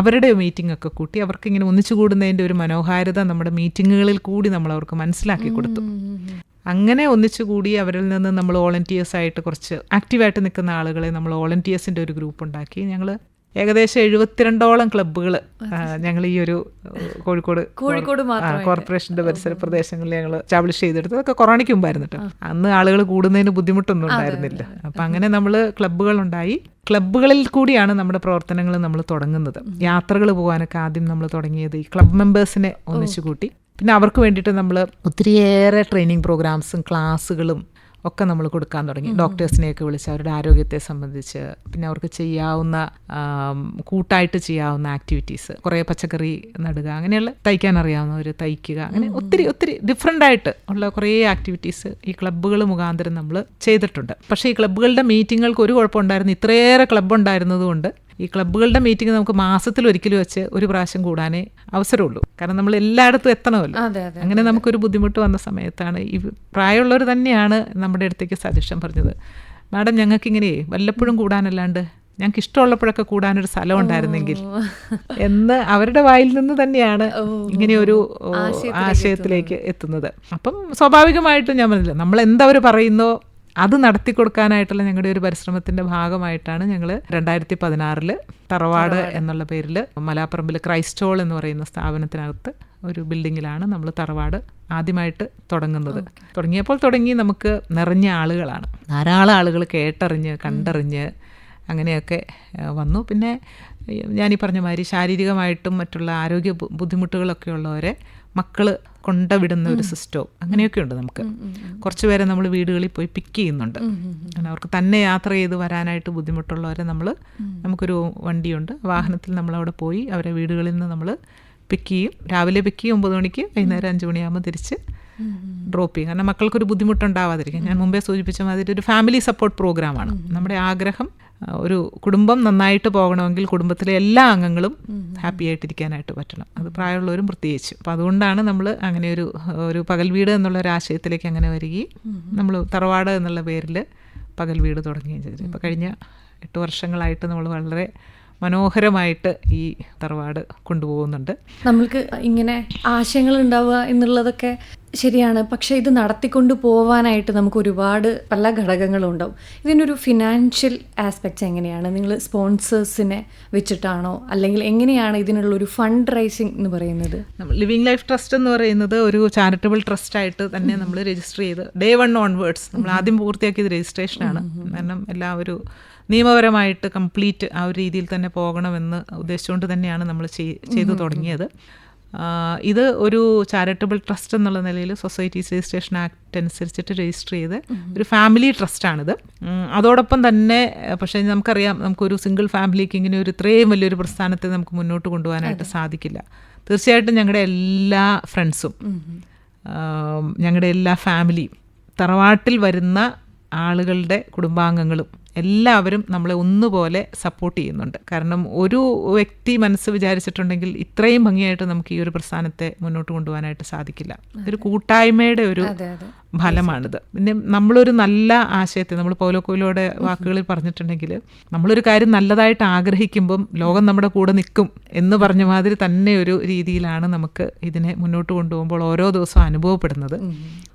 അവരുടെ മീറ്റിംഗ് ഒക്കെ കൂട്ടി അവർക്ക് ഇങ്ങനെ ഒന്നിച്ചു കൂടുന്നതിന്റെ ഒരു മനോഹാരിത നമ്മുടെ മീറ്റിങ്ങുകളിൽ കൂടി നമ്മൾ അവർക്ക് മനസ്സിലാക്കി കൊടുത്തു. അങ്ങനെ ഒന്നിച്ചു കൂടി അവരിൽ നിന്ന് നമ്മൾ വോളണ്ടിയേഴ്സ് ആയിട്ട് കുറച്ച് ആക്റ്റീവായിട്ട് നിൽക്കുന്ന ആളുകളെ നമ്മൾ വോളണ്ടിയേഴ്സിന്റെ ഒരു ഗ്രൂപ്പ് ഉണ്ടാക്കി. ഞങ്ങൾ ഏകദേശം എഴുപത്തിരണ്ടോളം ക്ലബ്ബുകൾ ഞങ്ങൾ ഈ ഒരു കോഴിക്കോട് കോഴിക്കോട് കോർപ്പറേഷന്റെ കോർപ്പറേഷന്റെ പരിസര പ്രദേശങ്ങളിൽ ഞങ്ങൾ എസ്റ്റാബ്ലിഷ് ചെയ്തെടുത്തത്. അതൊക്കെ കൊറോണയ്ക്ക് മുമ്പായിരുന്നു കേട്ടോ അന്ന് ആളുകൾ കൂടുന്നതിന് ബുദ്ധിമുട്ടൊന്നും ഉണ്ടായിരുന്നില്ല. അപ്പം അങ്ങനെ നമ്മൾ ക്ലബ്ബുകൾ ഉണ്ടായി. ക്ലബ്ബുകളിൽ കൂടിയാണ് നമ്മുടെ പ്രവർത്തനങ്ങൾ നമ്മൾ തുടങ്ങുന്നത്. യാത്രകൾ പോകാനൊക്കെ ആദ്യം നമ്മൾ തുടങ്ങിയത് ഈ ക്ലബ് മെമ്പേഴ്സിനെ ഒന്നിച്ചു കൂട്ടി. പിന്നെ അവർക്ക് വേണ്ടിയിട്ട് നമ്മൾ ഒത്തിരിയേറെ ട്രെയിനിങ് പ്രോഗ്രാംസും ക്ലാസ്സുകളും ഒക്കെ നമ്മൾ കൊടുക്കാൻ തുടങ്ങി. ഡോക്ടേഴ്സിനെയൊക്കെ വിളിച്ച് അവരുടെ ആരോഗ്യത്തെ സംബന്ധിച്ച് പിന്നെ അവർക്ക് ചെയ്യാവുന്ന കൂട്ടായിട്ട് ചെയ്യാവുന്ന ആക്ടിവിറ്റീസ് കുറേ പച്ചക്കറി നടുക അങ്ങനെയുള്ള തയ്ക്കാൻ അറിയാവുന്നവർ തയ്ക്കുക അങ്ങനെ ഒത്തിരി ഒത്തിരി ഡിഫറെന്റ് ആയിട്ട് ഉള്ള കുറേ ആക്ടിവിറ്റീസ് ഈ ക്ലബ്ബുകൾ മുഖാന്തരം നമ്മൾ ചെയ്തിട്ടുണ്ട്. പക്ഷേ ഈ ക്ലബ്ബുകളുടെ മീറ്റിങ്ങുകൾക്ക് ഒരു കുഴപ്പമുണ്ടായിരുന്നു. ഇത്രയേറെ ക്ലബ്ബ് ഉണ്ടായിരുന്നതുകൊണ്ട് ഈ ക്ലബ്ബുകളുടെ മീറ്റിംഗ് നമുക്ക് മാസത്തിൽ ഒരിക്കലും വെച്ച് ഒരു പ്രാവശ്യം കൂടാനേ അവസരമുള്ളൂ. കാരണം നമ്മൾ എല്ലായിടത്തും എത്തണമല്ലോ. അങ്ങനെ നമുക്കൊരു ബുദ്ധിമുട്ട് വന്ന സമയത്താണ് ഈ പ്രായമുള്ളവർ തന്നെയാണ് നമ്മുടെ അടുത്തേക്ക് സജഷൻ പറഞ്ഞത്. മാഡം ഞങ്ങൾക്കിങ്ങനെ വല്ലപ്പോഴും കൂടാനല്ലാണ്ട് ഞങ്ങൾക്ക് ഇഷ്ടമുള്ളപ്പോഴൊക്കെ കൂടാനൊരു സ്ഥലം ഉണ്ടായിരുന്നെങ്കിൽ എന്ന് അവരുടെ വായിൽ നിന്ന് തന്നെയാണ് ഇങ്ങനെ ഒരു ആശയത്തിലേക്ക് എത്തുന്നത്. അപ്പം സ്വാഭാവികമായിട്ടും ഞാൻ പറഞ്ഞില്ല. നമ്മൾ എന്തവർ പറയുന്നോ അത് നടത്തി കൊടുക്കാനായിട്ടുള്ള ഞങ്ങളുടെ ഒരു പരിശ്രമത്തിന്റെ ഭാഗമായിട്ടാണ് ഞങ്ങൾ രണ്ടായിരത്തി പതിനാറിൽ തറവാട്. എന്നുള്ള പേരിൽ മലാപ്പറമ്പിൽ ക്രൈസ്റ്റോൾ എന്ന് പറയുന്ന സ്ഥാപനത്തിനകത്ത് ഒരു ബിൽഡിങ്ങിലാണ് നമ്മൾ തറവാട് ആദ്യമായിട്ട് തുടങ്ങുന്നത്. തുടങ്ങിയപ്പോൾ തുടങ്ങി നമുക്ക് നിറഞ്ഞ ആളുകളാണ്. ധാരാളം ആളുകൾ കേട്ടറിഞ്ഞ് കണ്ടറിഞ്ഞ് അങ്ങനെയൊക്കെ വന്നു. പിന്നെ ഈ ഞാനീ പറഞ്ഞ മാതിരി ശാരീരികമായിട്ടും മറ്റുള്ള ആരോഗ്യ ബുദ്ധിമുട്ടുകളൊക്കെ ഉള്ളവരെ മക്കൾ കൊണ്ടവിടുന്ന ഒരു സിസ്റ്റവും അങ്ങനെയൊക്കെ ഉണ്ട് നമുക്ക്. കുറച്ച് പേരെ നമ്മൾ വീടുകളിൽ പോയി പിക്ക് ചെയ്യുന്നുണ്ട്. അങ്ങനെ അവർക്ക് തന്നെ യാത്ര ചെയ്ത് വരാനായിട്ട് ബുദ്ധിമുട്ടുള്ളവരെ നമ്മൾ നമുക്കൊരു വണ്ടിയുണ്ട്. വാഹനത്തിൽ നമ്മൾ അവിടെ പോയി അവരെ വീടുകളിൽ നിന്ന് നമ്മൾ പിക്ക് ചെയ്യും. രാവിലെ പിക്ക് ചെയ്യും ഒമ്പത് മണിക്ക്. വൈകുന്നേരം അഞ്ച് മണിയാകുമ്പോൾ തിരിച്ച് ഡ്രോപ്പ് ചെയ്യും. കാരണം മക്കൾക്കൊരു ബുദ്ധിമുട്ടുണ്ടാവാതിരിക്കും. ഞാൻ മുമ്പേ സൂചിപ്പിച്ച മാതിരി ഒരു ഫാമിലി സപ്പോർട്ട് പ്രോഗ്രാമാണ് നമ്മുടെ ആഗ്രഹം ഒരു കുടുംബം നന്നായിട്ട് പോകണമെങ്കിൽ കുടുംബത്തിലെ എല്ലാ അംഗങ്ങളും ഹാപ്പി ആയിട്ടിരിക്കാനായിട്ട് പറ്റണം. അത് പ്രായമുള്ളവരും പ്രത്യേകിച്ച്. അപ്പം അതുകൊണ്ടാണ് നമ്മൾ അങ്ങനെ ഒരു ഒരു പകൽ വീട് എന്നുള്ള ഒരു ആശയത്തിലേക്ക് അങ്ങനെ വരികയും നമ്മൾ തറവാട് എന്നുള്ള പേരിൽ പകൽ വീട് തുടങ്ങുകയും ചെയ്തു. ഇപ്പോൾ കഴിഞ്ഞ എട്ട് വർഷങ്ങളായിട്ട് നമ്മൾ വളരെ മനോഹരമായിട്ട് ഈ തറവാട് കൊണ്ടുപോകുന്നുണ്ട്. നമ്മൾക്ക് ഇങ്ങനെ ആശയങ്ങൾ ഉണ്ടാവുക എന്നുള്ളതൊക്കെ ശരിയാണ്. പക്ഷേ ഇത് നടത്തിക്കൊണ്ട് പോവാനായിട്ട് നമുക്ക് ഒരുപാട് പല ഘടകങ്ങളും ഉണ്ടാവും ഇതിനൊരു ഫിനാൻഷ്യൽ ആസ്പെക്ട്സ് എങ്ങനെയാണ്? നിങ്ങൾ സ്പോൺസേഴ്സിനെ വെച്ചിട്ടാണോ? അല്ലെങ്കിൽ എങ്ങനെയാണ് ഇതിനുള്ള ഒരു ഫണ്ട് റൈസിംഗ് എന്ന് പറയുന്നത്? ലിവിങ് ലൈഫ് ട്രസ്റ്റ് എന്ന് പറയുന്നത് ഒരു ചാരിറ്റബിൾ ട്രസ്റ്റ് ആയിട്ട് തന്നെ നമ്മൾ രജിസ്റ്റർ ചെയ്ത് ഡേ വൺ ഓൺവേർഡ്സ് നമ്മൾ ആദ്യം പൂർത്തിയാക്കിയത് രജിസ്ട്രേഷനാണ് കാരണം എല്ലാം ഒരു നിയമപരമായിട്ട് കംപ്ലീറ്റ് ആ ഒരു രീതിയിൽ തന്നെ പോകണമെന്ന് ഉദ്ദേശിച്ചുകൊണ്ട് തന്നെയാണ് നമ്മൾ ചെയ്- ചെയ്തു തുടങ്ങിയത്. ഇത് ഒരു ചാരിറ്റബിൾ ട്രസ്റ്റ് എന്നുള്ള നിലയിൽ സൊസൈറ്റീസ് രജിസ്ട്രേഷൻ ആക്ട് അനുസരിച്ചിട്ട് രജിസ്റ്റർ ചെയ്ത് ഒരു ഫാമിലി ട്രസ്റ്റാണിത്. അതോടൊപ്പം തന്നെ പക്ഷേ നമുക്കറിയാം നമുക്കൊരു സിംഗിൾ ഫാമിലിക്ക് ഇങ്ങനെ ഒരു ഇത്രയും വലിയൊരു പ്രസ്ഥാനത്തെ നമുക്ക് മുന്നോട്ട് കൊണ്ടുപോകാനായിട്ട് സാധിക്കില്ല. തീർച്ചയായിട്ടും ഞങ്ങളുടെ എല്ലാ ഫ്രണ്ട്സും ഞങ്ങളുടെ എല്ലാ ഫാമിലിയും തറവാട്ടിൽ വരുന്ന ആളുകളുടെ കുടുംബാംഗങ്ങളും എല്ലാവരും നമ്മളെ ഒന്നുപോലെ സപ്പോർട്ട് ചെയ്യുന്നുണ്ട്. കാരണം ഒരു വ്യക്തി മനസ്സ് വിചാരിച്ചിട്ടുണ്ടെങ്കിൽ ഇത്രയും ഭംഗിയായിട്ട് നമുക്ക് ഈ ഒരു പ്രസ്ഥാനത്തെ മുന്നോട്ട് കൊണ്ടുപോകാനായിട്ട് സാധിക്കില്ല. ഇതൊരു കൂട്ടായ്മയുടെ ഒരു ഫലമാണിത്. പിന്നെ നമ്മളൊരു നല്ല ആശയത്തെ നമ്മൾ പൗലോക്കോയിലൂടെ വാക്കുകളിൽ പറഞ്ഞിട്ടുണ്ടെങ്കിൽ നമ്മളൊരു കാര്യം നല്ലതായിട്ട് ആഗ്രഹിക്കുമ്പം ലോകം നമ്മുടെ കൂടെ നിൽക്കും എന്ന് പറഞ്ഞ മാതിരി തന്നെ ഒരു രീതിയിലാണ് നമുക്ക് ഇതിനെ മുന്നോട്ട് കൊണ്ടുപോകുമ്പോൾ ഓരോ ദിവസവും അനുഭവപ്പെടുന്നത്.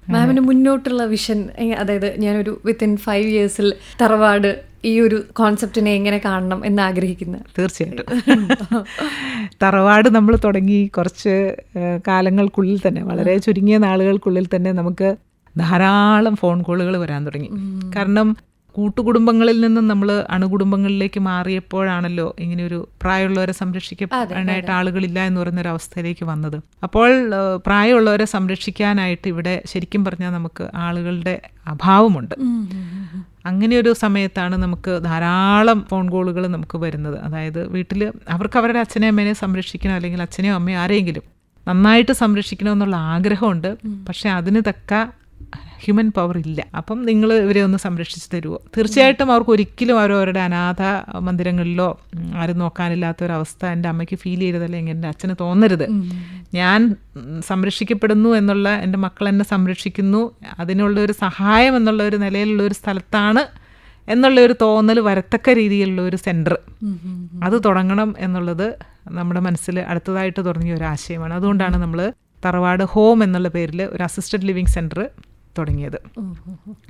മാമിന് മുന്നോട്ടുള്ള വിഷൻ അതായത് ഞാനൊരു വിത്തിൻ ഫൈവ് ഇയേഴ്സിൽ തറവാട് ഈ ഒരു കോൺസെപ്റ്റിനെ എങ്ങനെ കാണണം എന്ന് ആഗ്രഹിക്കുന്നത് തീർച്ചയായിട്ടും. തറവാട് നമ്മൾ തുടങ്ങി കുറച്ച് കാലങ്ങൾക്കുള്ളിൽ തന്നെ വളരെ ചുരുങ്ങിയ നാളുകൾക്കുള്ളിൽ തന്നെ നമുക്ക് ധാരാളം ഫോൺ കോളുകൾ വരാൻ തുടങ്ങി. കാരണം കൂട്ടുകുടുംബങ്ങളിൽ നിന്നും നമ്മൾ അണുകുടുംബങ്ങളിലേക്ക് മാറിയപ്പോഴാണല്ലോ ഇങ്ങനെയൊരു പ്രായമുള്ളവരെ സംരക്ഷിക്കാനായിട്ട് ആളുകളില്ല എന്ന് പറയുന്നൊരു അവസ്ഥയിലേക്ക് വന്നത്. അപ്പോൾ പ്രായമുള്ളവരെ സംരക്ഷിക്കാനായിട്ട് ഇവിടെ ശരിക്കും പറഞ്ഞാൽ നമുക്ക് ആളുകളുടെ അഭാവമുണ്ട്. അങ്ങനെ ഒരു സമയത്താണ് നമുക്ക് ധാരാളം ഫോൺ കോളുകൾ നമുക്ക് വരുന്നത്. അതായത് വീട്ടിൽ അവർക്ക് അവരുടെ അച്ഛനെയും അമ്മേനെ സംരക്ഷിക്കണം അല്ലെങ്കിൽ അച്ഛനെയും അമ്മയോ ആരെങ്കിലും നന്നായിട്ട് സംരക്ഷിക്കണമെന്നുള്ള ആഗ്രഹമുണ്ട്. പക്ഷെ അതിന് തക്ക ഹ്യൂമൻ പവർ ഇല്ല. അപ്പം നിങ്ങൾ ഇവരെ ഒന്ന് സംരക്ഷിച്ചു തരുമോ തീർച്ചയായിട്ടും അവർക്ക് ഒരിക്കലും അവരവരുടെ അനാഥ മന്ദിരങ്ങളിലോ ആരും നോക്കാനില്ലാത്ത ഒരു അവസ്ഥ എന്റെ അമ്മയ്ക്ക് ഫീൽ ചെയ്തതല്ലെങ്കിൽ എന്റെ അച്ഛന് തോന്നരുത്. ഞാൻ സംരക്ഷിക്കപ്പെടുന്നു എന്നുള്ള എന്റെ മക്കൾ എന്നെ സംരക്ഷിക്കുന്നു. അതിനുള്ള ഒരു സഹായം എന്നുള്ള ഒരു നിലയിലുള്ള ഒരു സ്ഥലത്താണ് എന്നുള്ള ഒരു തോന്നൽ വരത്തക്ക രീതിയിലുള്ള ഒരു സെന്റർ അത് തുടങ്ങണം എന്നുള്ളത് നമ്മുടെ മനസ്സിൽ അടുത്തതായിട്ട് തുടങ്ങിയ ഒരു ആശയമാണ്. അതുകൊണ്ടാണ് നമ്മൾ തറവാട് ഹോം എന്നുള്ള പേരിൽ ഒരു അസിസ്റ്റഡ് ലിവിങ് സെന്റർ തുടങ്ങിയത്.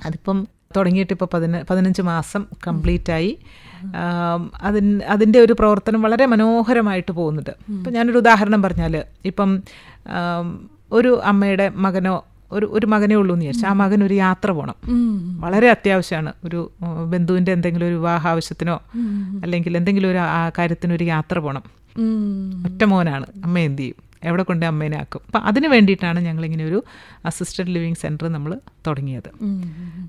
അതിപ്പം തുടങ്ങിയിട്ട് ഇപ്പോൾ പതിന പതിനഞ്ച് മാസം കംപ്ലീറ്റ് ആയി അതിന് അതിൻ അതിന്റെ ഒരു പ്രവർത്തനം വളരെ മനോഹരമായിട്ട് പോകുന്നുണ്ട്. ഇപ്പം ഞാനൊരു ഉദാഹരണം പറഞ്ഞാൽ ഇപ്പം ഒരു അമ്മയുടെ മകനോ ഒരു ഒരു മകനേ ഉള്ളൂ എന്ന് വിചാരിച്ചു ആ മകൻ ഒരു യാത്ര പോകണം വളരെ അത്യാവശ്യമാണ്. ഒരു ബന്ധുവിന്റെ എന്തെങ്കിലും ഒരു വിവാഹ ആവശ്യത്തിനോ അല്ലെങ്കിൽ എന്തെങ്കിലും ഒരു ആ കാര്യത്തിനൊരു യാത്ര പോകണം ഒറ്റ മോനാണ്. അമ്മ എന്ത് ചെയ്യും? എവിടെ കൊണ്ട് അമ്മേനെ ആക്കും. അപ്പം അതിന് വേണ്ടിയിട്ടാണ് ഞങ്ങളിങ്ങനെ ഒരു അസിസ്റ്റഡ് ലിവിങ് സെന്റർ നമ്മൾ തുടങ്ങിയത്.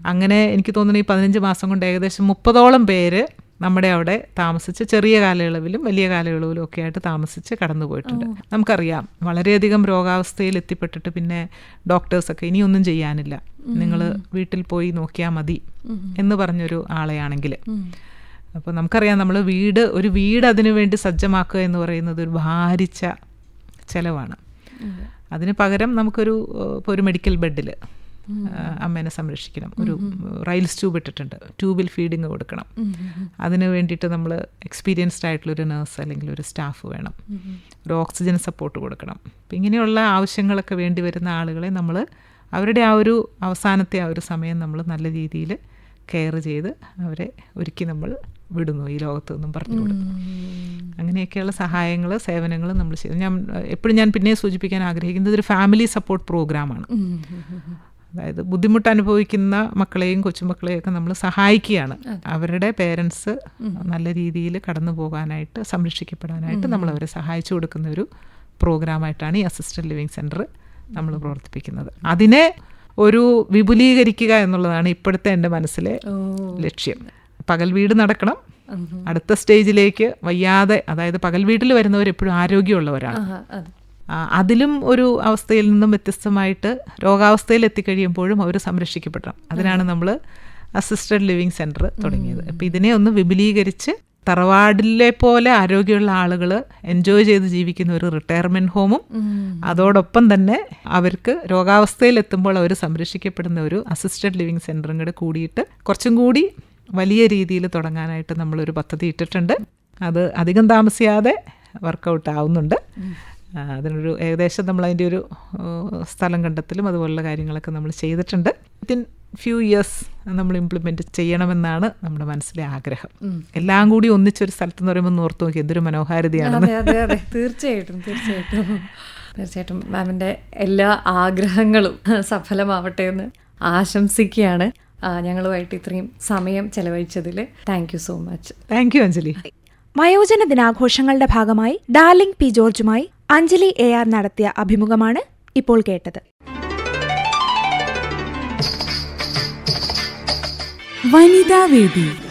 അങ്ങനെ എനിക്ക് തോന്നുന്നു ഈ പതിനഞ്ച് മാസം കൊണ്ട് ഏകദേശം മുപ്പതോളം പേര് നമ്മുടെ അവിടെ താമസിച്ച് ചെറിയ കാലയളവിലും വലിയ കാലയളവിലും ഒക്കെ ആയിട്ട് താമസിച്ച് കടന്നു പോയിട്ടുണ്ട്. നമുക്കറിയാം വളരെയധികം രോഗാവസ്ഥയിൽ എത്തിപ്പെട്ടിട്ട് പിന്നെ ഡോക്ടേഴ്സൊക്കെ ഇനിയൊന്നും ചെയ്യാനില്ല. നിങ്ങൾ വീട്ടിൽ പോയി നോക്കിയാൽ മതി എന്ന് പറഞ്ഞൊരു ആളെയാണെങ്കിൽ അപ്പോൾ നമുക്കറിയാം നമ്മൾ വീട് ഒരു വീട് അതിനു വേണ്ടി സജ്ജമാക്കുക എന്ന് പറയുന്നത് ഒരു ഭാരിച്ച ചെലവാണ്. അതിന് പകരം നമുക്കൊരു ഇപ്പോൾ ഒരു മെഡിക്കൽ ബെഡിൽ അമ്മേനെ സംരക്ഷിക്കണം. ഒരു റൈൽസ് ട്യൂബ് ഇട്ടിട്ടുണ്ട്. ട്യൂബിൽ ഫീഡിങ് കൊടുക്കണം. അതിന് വേണ്ടിയിട്ട് നമ്മൾ എക്സ്പീരിയൻസ്ഡ് ആയിട്ടുള്ള ഒരു നേഴ്സ് അല്ലെങ്കിൽ ഒരു സ്റ്റാഫ് വേണം. ഒരു ഓക്സിജൻ സപ്പോർട്ട് കൊടുക്കണം. അപ്പം ഇങ്ങനെയുള്ള ആവശ്യങ്ങളൊക്കെ വേണ്ടി വരുന്ന ആളുകളെ നമ്മൾ അവരുടെ ആ ഒരു അവസാനത്തെ ആ ഒരു സമയം നമ്മൾ നല്ല രീതിയിൽ കെയർ ചെയ്ത് അവരെ ഒരുക്കി നമ്മൾ വിടുന്നു ഈ ലോകത്ത് നിന്നും പറഞ്ഞു കൊടുക്കുന്നു അങ്ങനെയൊക്കെയുള്ള സഹായങ്ങൾ സേവനങ്ങൾ നമ്മൾ ചെയ്തു. ഞാൻ എപ്പോഴും ഞാൻ പിന്നെ സൂചിപ്പിക്കാൻ ആഗ്രഹിക്കുന്നത് ഒരു ഫാമിലി സപ്പോർട്ട് പ്രോഗ്രാമാണ്. അതായത് ബുദ്ധിമുട്ട് അനുഭവിക്കുന്ന മക്കളെയും കൊച്ചുമക്കളെയും ഒക്കെ നമ്മൾ സഹായിക്കുകയാണ്. അവരുടെ പേരൻസ് നല്ല രീതിയിൽ കടന്നു പോകാനായിട്ട് സംരക്ഷിക്കപ്പെടാനായിട്ട് നമ്മൾ അവരെ സഹായിച്ചു കൊടുക്കുന്ന ഒരു പ്രോഗ്രാമായിട്ടാണ് ഈ അസിസ്റ്റഡ് ലിവിങ് സെന്റർ നമ്മൾ പ്രവർത്തിപ്പിക്കുന്നത്. അതിനെ ഒരു വിപുലീകരിക്കുക എന്നുള്ളതാണ് ഇപ്പോഴത്തെ എന്റെ മനസ്സിലെ ലക്ഷ്യം. പകൽ വീട് നടക്കണം. അടുത്ത സ്റ്റേജിലേക്ക് വയ്യാതെ അതായത് പകൽ വീട്ടിൽ വരുന്നവർ എപ്പോഴും ആരോഗ്യമുള്ളവരാണ്. അതിലും ഒരു അവസ്ഥയിൽ നിന്നും വ്യത്യസ്തമായിട്ട് രോഗാവസ്ഥയിൽ എത്തിക്കഴിയുമ്പോഴും അവർ സംരക്ഷിക്കപ്പെടണം. അതിനാണ് നമ്മൾ അസിസ്റ്റഡ് ലിവിങ് സെന്റർ തുടങ്ങിയത്. അപ്പം ഇതിനെ ഒന്ന് വിപുലീകരിച്ച് തറവാടിലെ പോലെ ആരോഗ്യമുള്ള ആളുകൾ എൻജോയ് ചെയ്ത് ജീവിക്കുന്ന ഒരു റിട്ടയർമെന്റ് ഹോമും അതോടൊപ്പം തന്നെ അവർക്ക് രോഗാവസ്ഥയിൽ എത്തുമ്പോൾ അവർ സംരക്ഷിക്കപ്പെടുന്ന ഒരു അസിസ്റ്റഡ് ലിവിങ് സെന്ററും കൂടെ കൂടിയിട്ട് കുറച്ചും കൂടി വലിയ രീതിയിൽ തുടങ്ങാനായിട്ട് നമ്മളൊരു പദ്ധതി ഇട്ടിട്ടുണ്ട്. അത് അധികം താമസിയാതെ വർക്കൗട്ട് ആവുന്നുണ്ട്. അതിനൊരു ഏകദേശം നമ്മൾ അതിന്റെ ഒരു സ്ഥലം കണ്ടെത്തലും അതുപോലുള്ള കാര്യങ്ങളൊക്കെ നമ്മൾ ചെയ്തിട്ടുണ്ട്. വിത്തിൻ ഫ്യൂ ഇയേഴ്സ് നമ്മൾ ഇംപ്ലിമെന്റ് ചെയ്യണമെന്നാണ് നമ്മുടെ മനസ്സിലെ ആഗ്രഹം. എല്ലാം കൂടി ഒന്നിച്ചൊരു സ്ഥലത്ത് എന്ന് പറയുമ്പോൾ ഓർത്ത് നോക്കി എന്തൊരു മനോഹാരിതയാണ് അതെ അതെ അതെ. തീർച്ചയായിട്ടും തീർച്ചയായിട്ടും. തീർച്ചയായിട്ടും മാമിന്റെ എല്ലാ ആഗ്രഹങ്ങളും സഫലമാവട്ടെ എന്ന് ആശംസിക്കുകയാണ്. ഞങ്ങളുമായിട്ട് ഇത്രയും സമയം ചെലവഴിച്ചതിൽ thank you so much thank you Anjali. വയോജന ദിനാഘോഷങ്ങളുടെ ഭാഗമായി ഡാർലിംഗ് പി ജോർജുമായി അഞ്ജലി എ ആർ നടത്തിയ അഭിമുഖമാണ് ഇപ്പോൾ കേട്ടത്. വനിതാവേദി.